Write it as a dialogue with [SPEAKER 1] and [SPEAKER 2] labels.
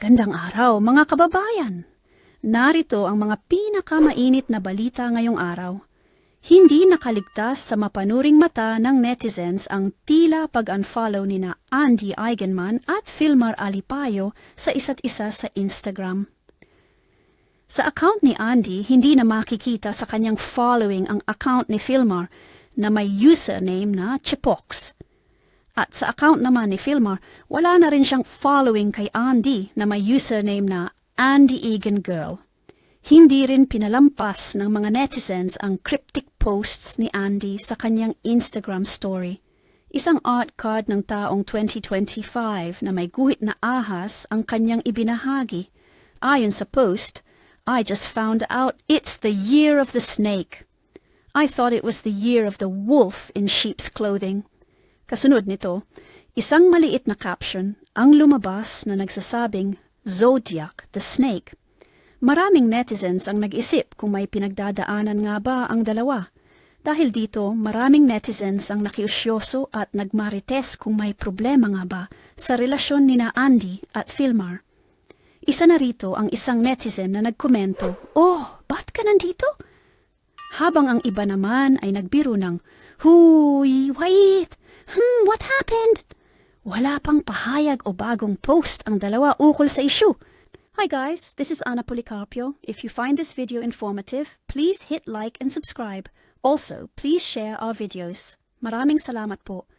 [SPEAKER 1] Magandang araw, mga kababayan! Narito ang mga pinakamainit na balita ngayong araw. Hindi nakaligtas sa mapanuring mata ng netizens ang tila pag-unfollow ni na Andy Eigenman at Filmar Alipayo sa isa't isa sa Instagram. Sa account ni Andy, hindi na makikita sa kanyang following ang account ni Filmar na may username na Chipox. At sa account naman ni Filmar, wala na rin siyang following kay Andy na may username na Andy Egan Girl. Hindi rin pinalampas ng mga netizens ang cryptic posts ni Andy sa kanyang Instagram story. Isang art card ng taong 2025 na may guhit na ahas ang kanyang ibinahagi. Ayon sa post, I just found out it's the year of the snake. I thought it was the year of the wolf in sheep's clothing. Kasunod nito, isang maliit na caption ang lumabas na nagsasabing Zodiac, the snake. Maraming netizens ang nag-isip kung may pinagdadaanan nga ba ang dalawa. Dahil dito, maraming netizens ang nakiusyoso at nagmarites kung may problema nga ba sa relasyon ni na Andy at Filmar. Isa na rito ang isang netizen na nagkomento, Oh, ba't ka nandito? Habang ang iba naman ay nagbiro ng, Huy, wait! Hmm, what happened? Wala pang pahayag o bagong post ang dalawa ukol sa issue. Hi guys, this is Anna Policarpio. If you find this video informative, please hit like and subscribe. Also, please share our videos. Maraming salamat po.